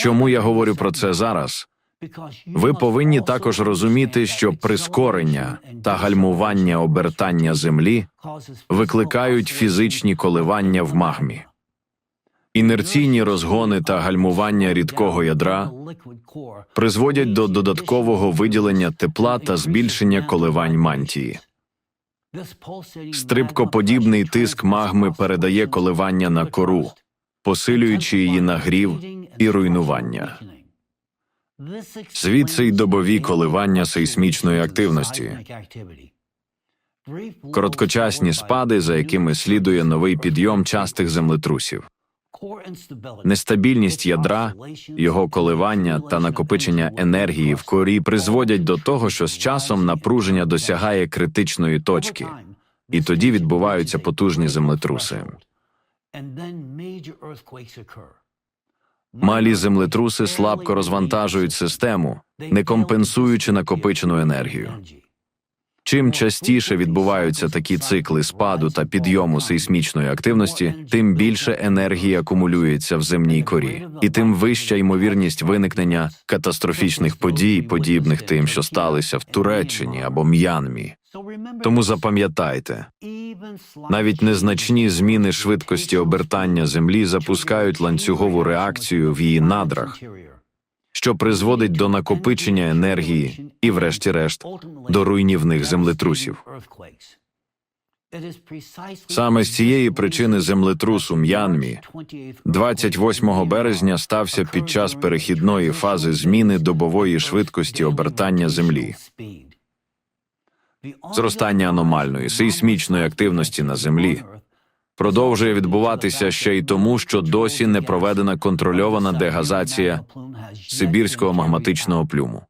Чому я говорю про це зараз? Ви повинні також розуміти, що прискорення та гальмування обертання землі викликають фізичні коливання в магмі. Інерційні розгони та гальмування рідкого ядра призводять до додаткового виділення тепла та збільшення коливань мантії. Стрибкоподібний тиск магми передає коливання на кору, посилюючи її нагрів і руйнування. Звідси й добові коливання сейсмічної активності, короткочасні спади, за якими слідує новий підйом частих землетрусів. Нестабільність ядра, його коливання та накопичення енергії в корі призводять до того, що з часом напруження досягає критичної точки, і тоді відбуваються потужні землетруси. Малі землетруси слабко розвантажують систему, не компенсуючи накопичену енергію. Чим частіше відбуваються такі цикли спаду та підйому сейсмічної активності, тим більше енергії акумулюється в земній корі, і тим вища ймовірність виникнення катастрофічних подій, подібних тим, що сталися в Туреччині або М'янмі. Тому запам'ятайте, навіть незначні зміни швидкості обертання землі запускають ланцюгову реакцію в її надрах, що призводить до накопичення енергії і, врешті-решт, до руйнівних землетрусів. Саме з цієї причини землетрус у М'янмі 28 березня стався під час перехідної фази зміни добової швидкості обертання землі. Зростання аномальної сейсмічної активності на землі продовжує відбуватися ще й тому, що досі не проведена контрольована дегазація сибірського магматичного плюму.